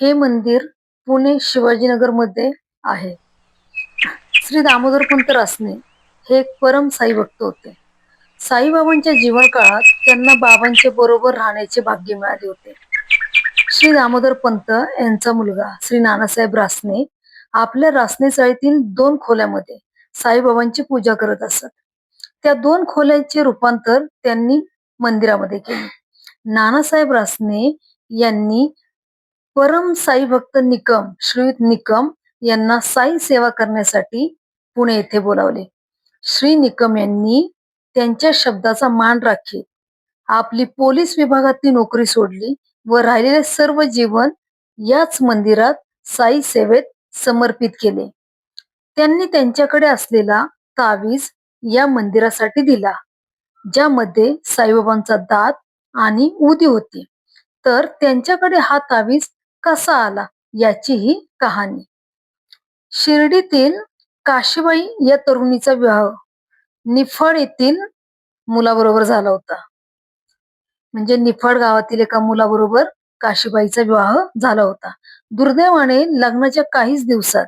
हे मंदिर पुणे शिवाजीनगरमध्ये आहे. श्री दामोदरपंत रासने हे एक परम साई भक्त होते. साईबाबांच्या जीवन काळात त्यांना बाबांचे बरोबर राहण्याचे भाग्य मिळाले होते. श्री दामोदर पंत यांचा मुलगा श्री नानासाहेब रासने आपल्या रासने चाळीतील दोन खोल्यामध्ये साईबाबांची पूजा करत असत. त्या दोन खोल्यांचे रूपांतर त्यांनी मंदिरामध्ये केले. नानासाहेब रासने यांनी परम साई भक्त निकम श्रीयुत निकम यांना साई सेवा करण्यासाठी पुणे येथे बोलावले. श्री निकम यांनी त्यांच्या शब्दाचा मान राखीत आपली पोलीस विभागातली नोकरी सोडली व राहिलेले सर्व जीवन याच मंदिरात साई सेवेत समर्पित केले. त्यांनी त्यांच्याकडे असलेला तावीज या मंदिरासाठी दिला ज्यामध्ये साईबाबांचा दात आणि उदी होती. तर त्यांच्याकडे हा तावीज कसा आला याची ही कहाणी. शिर्डीतील काशीबाई या तरुणीचा विवाह निफाड येथील मुलाबरोबर झाला होता. म्हणजे निफाड गावातील एका मुलाबरोबर काशीबाईचा विवाह झाला होता. दुर्दैवाने लग्नाच्या काहीच दिवसात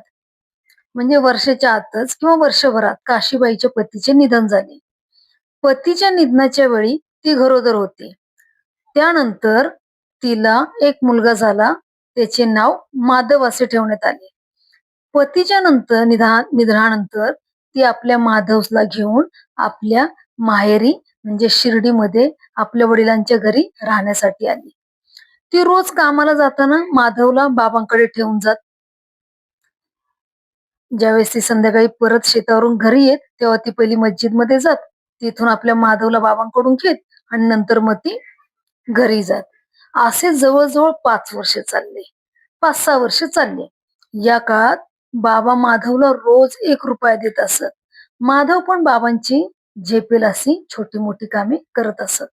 म्हणजे वर्षाच्या आतच किंवा वर्षभरात काशीबाईच्या पतीचे निधन झाले. पतीच्या निधनाच्या वेळी ती घरोदर होती. त्यानंतर तिला एक मुलगा झाला त्याचे नाव माधव असे ठेवण्यात आले. पतीच्या नंतर निधान निधनानंतर ती आपल्या माधवला घेऊन आपल्या माहेरी म्हणजे शिर्डीमध्ये आपल्या वडिलांच्या घरी राहण्यासाठी आली. ती रोज कामाला जाताना माधवला बाबांकडे ठेवून जात. ज्यावेळेस ती संध्याकाळी परत शेतावरून घरी येत तेव्हा ती पहिली मस्जिदमध्ये जात. तिथून आपल्या माधवला बाबांकडून घेत आणि नंतर मग ती घरी जात. असे जवळजवळ पाच वर्ष चालले. पाच सहा वर्ष चालले. या काळात बाबा माधवला रोज एक रुपया देत असत. माधव पण बाबांची झेपेल अशी छोटी मोठी कामे करत असत.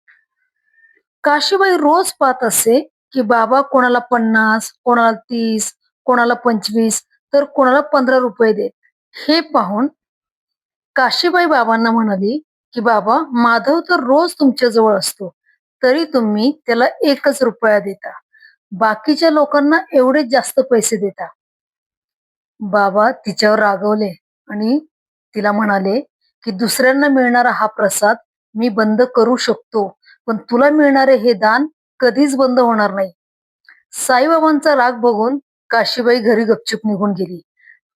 काशीबाई रोज पाहत असे की बाबा कोणाला पन्नास कोणाला तीस कोणाला पंचवीस तर कोणाला पंधरा रुपये देत. हे पाहून काशीबाई बाबांना म्हणाली की बाबा माधव तर रोज तुमच्या जवळ असतो. तरी तुम्ही त्याला एकच रुपया देता. बाकीच्या लोकांना एवढेच जास्त पैसे देता. बाबा तिच्यावर रागवले आणि तिला म्हणाले की दुसऱ्यांना मिळणारा हा प्रसाद मी बंद करू शकतो पण तुला मिळणारे हे दान कधीच बंद होणार नाही. साईबाबांचा राग बघून काशीबाई घरी गपचूप निघून गेली.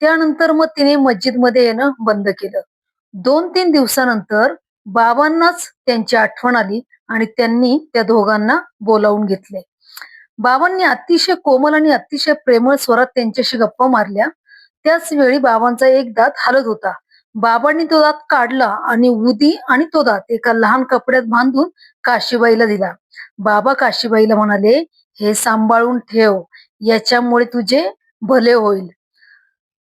त्यानंतर मग तिने मस्जिदमध्ये येणं बंद केलं. दोन तीन दिवसानंतर बाबांनाच त्यांची आठवण आली आणि त्यांनी त्या दोघांना बोलावून घेतले. बाबांनी अतिशय कोमल आणि अतिशय प्रेमळ स्वरात त्यांच्याशी गप्पा मारल्या. त्याच वेळी बाबांचा एक दात हलत होता. बाबांनी तो दात काढला आणि उदी आणि तो दात एका लहान कपड्यात बांधून काशीबाईला दिला. बाबा काशीबाईला म्हणाले हे सांभाळून ठेव याच्यामुळे तुझे भले होईल.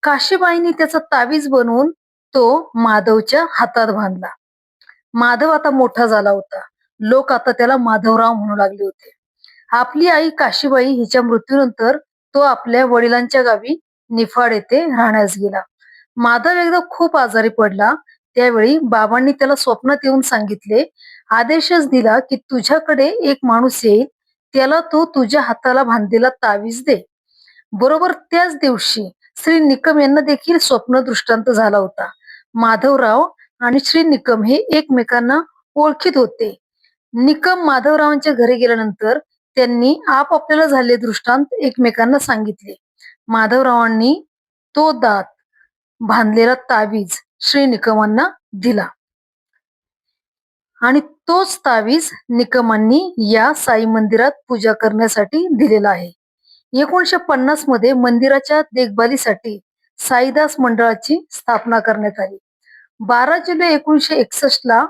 काशीबाईंनी त्याचा तावीज बनवून तो माधवच्या हातात बांधला. माधव आता मोठा झाला होता. लोक आता त्याला माधवराव म्हणू लागले होते. आपली आई काशीबाई हिच्या मृत्यूनंतर तो आपल्या वडिलांच्या गावी निफाड येथे राहण्यास गेला. माधव एकदा खूप आजारी पडला. त्यावेळी बाबांनी त्याला स्वप्नात येऊन सांगितले आदेशच दिला की तुझ्याकडे एक माणूस येईल त्याला तो तुझ्या हाताला बांधलेला तावीज दे. बरोबर त्याच दिवशी श्री निकम यांना देखील स्वप्न दृष्टांत झाला होता. माधवराव आणि श्री निकम हे एकमेकांना ओळखीत होते. निकम माधवरावांच्या घरी गेल्यानंतर त्यांनी आपापल्याला झालेले दृष्टांत एकमेकांना सांगितले. माधवरावांनी तो दात बांधलेला तावीज श्री निकमांना दिला. आणि तोच तावीज निकमांनी या साई मंदिरात पूजा करण्यासाठी दिलेला आहे. एकोणीशे पन्नासमध्ये मंदिराच्या देखभालीसाठी साईदास मंडळाची स्थापना करण्यात आली. बारा जुलै एकोणीशे एकसष्ट ला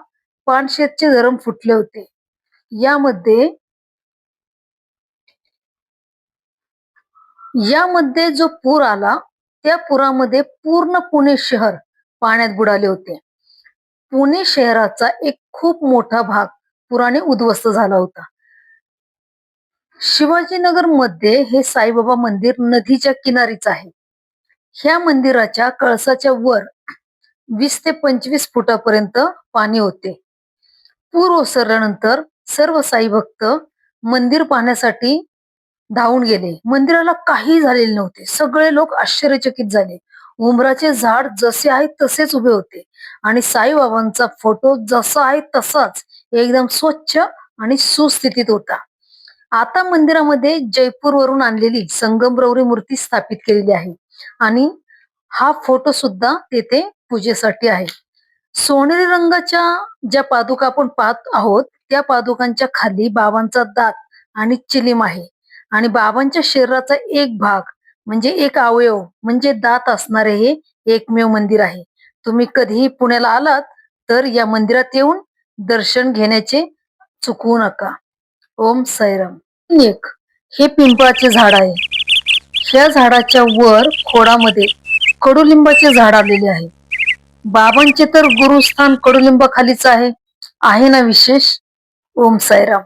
पानशेतचे धरम फुटले होते. यामध्ये यामध्ये जो पूर आला त्या पुरामध्ये पूर्ण पुणे शहर पाण्यात बुडाले होते. पुणे शहराचा एक खूप मोठा भाग पुराने उद्ध्वस्त झाला होता. शिवाजीनगरमध्ये हे साईबाबा मंदिर नदीच्या किनारीच आहे. ह्या मंदिराच्या कळसाच्या वर वीस ते पंचवीस फुटापर्यंत पाणी होते. पूर ओसरल्यानंतर सर्व साई भक्त मंदिर पाहण्यासाठी धावून गेले. मंदिराला काही झालेले नव्हते. सगळे लोक आश्चर्यचकित झाले. उमराचे झाड जसे आहे तसेच उभे होते आणि साईबाबांचा फोटो जसा आहे तसाच एकदम स्वच्छ आणि सुस्थितीत होता. आता मंदिरामध्ये जयपूर वरून आणलेली संगमरवरी मूर्ती स्थापित केलेली आहे आणि हा फोटो सुद्धा तेथे पूजेसाठी आहे. सोनेरी रंगाच्या ज्या पादुका आपण पाहत आहोत त्या पादुकांच्या खाली बाबांचा दात आणि चिलीम आहे. आणि बाबांच्या शरीराचा एक भाग म्हणजे एक अवयव म्हणजे दात असणारे हे एकमेव मंदिर आहे. तुम्ही कधीही पुण्याला आलात तर या मंदिरात येऊन दर्शन घेण्याचे चुकवू नका. ओम सैरम एक हे पिंपळाचे झाड आहे. ह्या झाडाच्या वर खोडामध्ये कडुलिंबाचे झाड आलेले आहे. बाबांचे तर गुरुस्थान कडुलिंबाखालीच आहे. आहे ना विशेष? ओम साईराम.